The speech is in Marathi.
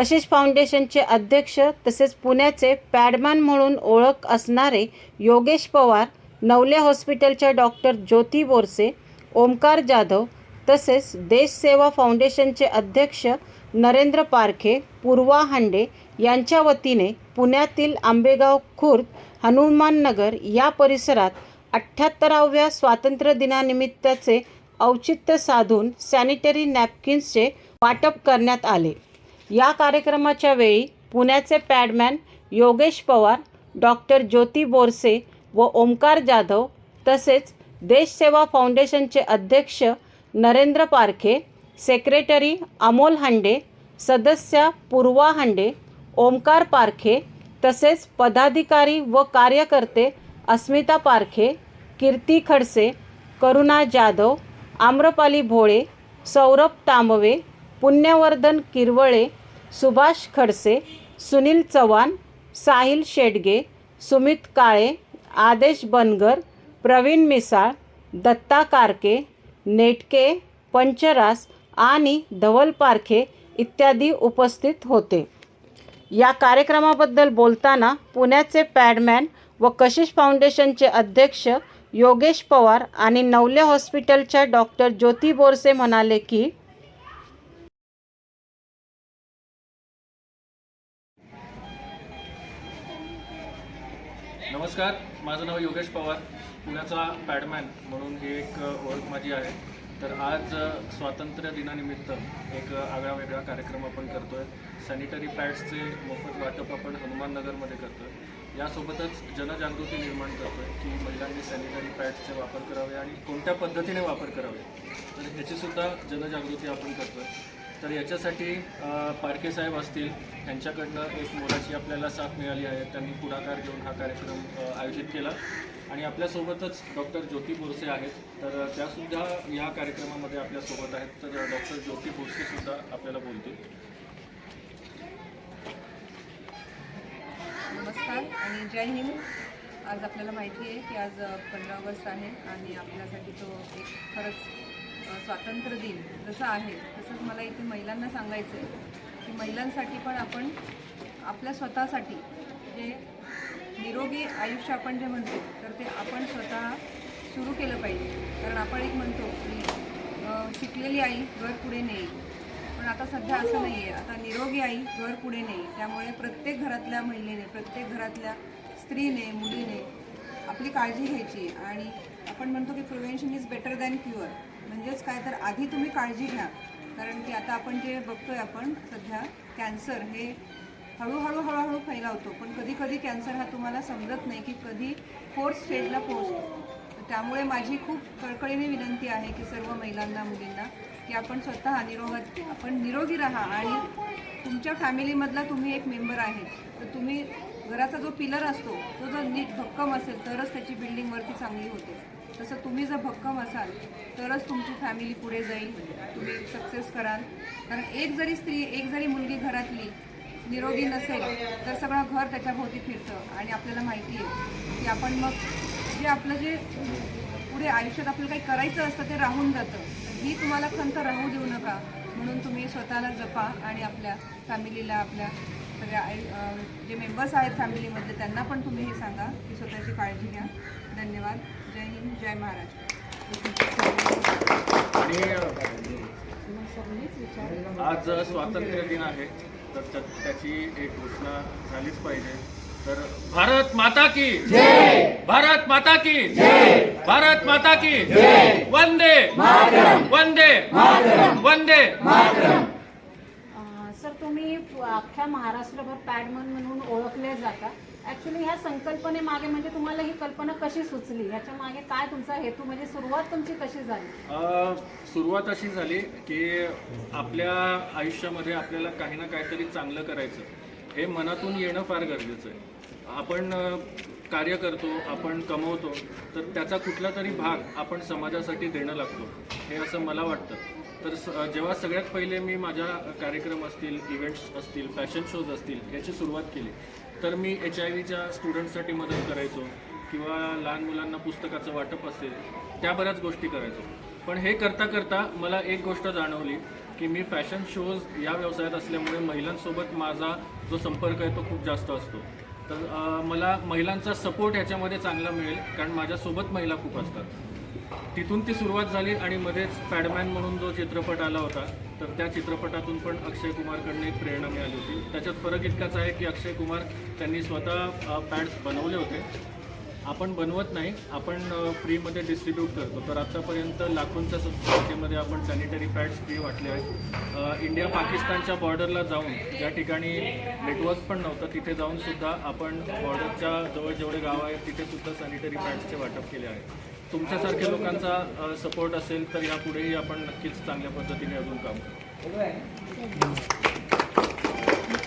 कशिश फाउंडेशनचे अध्यक्ष तसेच पुण्याचे पॅडमॅन म्हणून ओळख असणारे योगेश पवार नवले हॉस्पिटलच्या डॉक्टर ज्योती बोरसे ओमकार जाधव तसेच देश सेवा फाउंडेशनचे अध्यक्ष नरेंद्र पारखे पूर्वा हांडे यांच्या वतीने पुण्यातील आंबेगाव खुर्द हनुमाननगर या परिसरात अठ्ठ्याहत्तराव्या स्वातंत्र्य दिनानिमित्ताचे औचित्य साधून सॅनिटरी नॅपकिन्सचे वाटप करण्यात आले. या कार्यक्रमाच्या वेळी पुण्याचे पॅडमॅन योगेश पवार डॉक्टर ज्योती बोरसे व ओमकार जाधव तसेच देश सेवा फाउंडेशनचे अध्यक्ष नरेंद्र पारखे सेक्रेटरी अमोल हांडे सदस्या पूर्वा हांडे ओमकार पारखे तसेच पदाधिकारी व कार्यकर्ते अस्मिता पारखे कीर्ती खडसे करुणा जाधव आम्रपाली भोळे सौरभ तांबवे पुण्यवर्धन किरवळे सुभाष खडसे सुनील चव्हाण साहिल शेडगे सुमित काळे आदेश बनगर प्रवीण मिसाळ दत्ता कारके नेटके पंचरास आणि धवल पारखे इत्यादी उपस्थित होते. या कार्यक्रमाबद्दल बोलताना पुण्याचे पॅडमॅन व कशिश फाउंडेशनचे अध्यक्ष योगेश पवार आणि नवले हॉस्पिटलच्या डॉक्टर ज्योती बोरसे म्हणाले की नमस्कार माझं नाव योगेश पवार. पुण्याचा पॅडमॅन म्हणून ही एक ओळख माझी आहे. तर आज स्वातंत्र्य दिनानिमित्त एक आगळा वेगळा कार्यक्रम आपण करतो आहे सॅनिटरी पॅड्सचे मोफत वाटप आपण हनुमाननगरमध्ये आहे यासोबतच जनजागृती निर्माण करतो आहे की महिलांनी सॅनिटरी पॅड्सचे वापर करावे आणि कोणत्या पद्धतीने वापर करावे. तर ह्याचीसुद्धा जनजागृती आपण करतो आहे तर याच्यासाठी पारखे साहेब असतील यांच्याकडनं एक मोलाची आपल्याला साथ मिळाली आहे. त्यांनी पुढाकार घेऊन हा कार्यक्रम आयोजित केला. आणि आपल्यासोबतच डॉक्टर ज्योती बोरसे आहेत. तर त्यासुद्धा या कार्यक्रमामध्ये आपल्यासोबत आहेत. तर डॉक्टर ज्योती बोरसेसुद्धा आपल्याला बोलतील. नमस्कार आणि जय हिंद. आज आपल्याला माहिती आहे की आज पंधरा ऑगस्ट आहे आणि आपल्यासाठी तो एक खरंच स्वातंत्र्य दिन जसं आहे तसंच मला इथे महिलांना सांगायचं आहे की महिलांसाठी पण आपण आपल्या स्वतःसाठी जे निरोगी आयुष्य आपण जे म्हणतो तर ते आपण स्वतः सुरू केलं पाहिजे. कारण आपण एक म्हणतो की शिकलेली आई घर पुढे नेईल. पण आता सध्या असं नाही आहे आता निरोगी आई घर पुढे नाही त्यामुळे प्रत्येक घरातल्या महिलेने प्रत्येक घरातल्या स्त्रीने मुलीने आपली काळजी घ्यायची. आणि आपण म्हणतो की prevention is better than cure म्हणजेच काय तर आधी तुम्ही काळजी घ्या. कारण की आता आपण जे बघतोय आपण सध्या कॅन्सर हे हळूहळू हळूहळू फैलावतो. पण कधी कधी कॅन्सर हा तुम्हाला समजत नाही की कधी फोर्थ स्टेजला पोहोचतो. त्यामुळे माझी खूप कळकळीने विनंती आहे की सर्व महिलांना मुलींना की आपण स्वतः निरोगात आपण निरोगी राहा. आणि तुमच्या फॅमिलीमधला तुम्ही एक मेंबर आहे. तर तुम्ही घराचा जो पिलर असतो तो जर नीट भक्कम असेल तरच त्याची बिल्डिंगवरती चांगली होते. तसं तुम्ही जर भक्कम असाल तरच तुमची फॅमिली पुढे जाईल तुम्ही सक्सेस कराल. कारण एक जरी स्त्री एक जरी मुलगी घरातली निरोगी नसेल तर सगळं घर त्याच्याभोवती फिरतं. आणि आपल्याला माहिती आहे की आपण मग जे आपलं जे पुढे आयुष्यात आपल्याला काही करायचं असतं ते राहून जातं. ही तुम्हाला खंत राहू देऊ नका. म्हणून तुम्ही स्वतःला जपा आणि आपल्या फॅमिलीला आपल्या सगळ्या आई जे मेंबर्स आहेत फॅमिलीमधले त्यांना पण तुम्ही हे सांगा की स्वतःची काळजी घ्या. धन्यवाद. जय हिंद जय महाराष्ट्र. आज स्वातंत्र्य दिन आहे तर त्याची एक घोषणा झालीच पाहिजे. तर भारत माता की भारत माता की भारत माता की वंदे वंदे वंदे सर तुम्ही अख्ख्या महाराष्ट्रभर पॅडमन म्हणून ओळखले जाता. ॲक्च्युली ह्या संकल्पनेमागे म्हणजे तुम्हाला ही कल्पना कशी सुचली? ह्याच्या मागे काय तुमचा हेतू? म्हणजे सुरुवात तुमची कशी झाली? अ, सुरुवात अशी झाली की आपल्या आयुष्यामध्ये आपल्याला काही ना काहीतरी चांगलं करायचं. हे मनातून येणं फार गरजेचं आहे. आपण कार्य करतो आपण कमवतो तर त्याचा कुठला तरी भाग आपण समाजासाठी देणं लागतो हे असं मला वाटतं. तर स जेव्हा सगळ्यात पहिले मी माझ्या कार्यक्रम असतील इव्हेंट्स असतील फॅशन शोज असतील याची सुरुवात केली तर मी एच आय व्हीच्या स्टुडंटसाठी मदत करायचो किंवा लहान मुलांना पुस्तकाचं वाटप असेल त्या बऱ्याच गोष्टी करायचो. पण हे करता करता मला एक गोष्ट जाणवली की मी फॅशन शोज या व्यवसायात असल्यामुळे महिलांसोबत माझा जो संपर्क आहे तो खूप जास्त असतो. तर अ, मला महिलांचा सपोर्ट ह्याच्यामध्ये चांगला मिळेल कारण माझ्यासोबत महिला खूप असतात. तिथून ती सुरुवात झाली आणि मध्येच पॅडमॅन म्हणून जो चित्रपट आला होता तर त्या चित्रपटातून पण अक्षय कुमारकडनं एक प्रेरणा मिळाली होती. त्याच्यात फरक इतकाच आहे की अक्षय कुमार त्यांनी स्वतः पॅड्स बनवले होते. आपण बनवत नाही आपण फ्रीमध्ये डिस्ट्रीब्यूट करतो. तर आत्तापर्यंत लाखोंच्या संख्येमध्ये आपण सॅनिटरी पॅड्स फ्री वाटले आहेत. इंडिया पाकिस्तानच्या बॉर्डरला जाऊन ज्या ठिकाणी नेटवर्क पण नव्हतं तिथे जाऊन सुद्धा आपण बॉर्डरच्या जवळ जेवढे गाव आहेत तिथे सुद्धा सॅनिटरी पॅड्सचे वाटप केले आहे तुमच्यासारख्या लोकांचा सपोर्ट असेल तर यापुढेही आपण नक्कीच चांगल्या पद्धतीने अजून काम करू.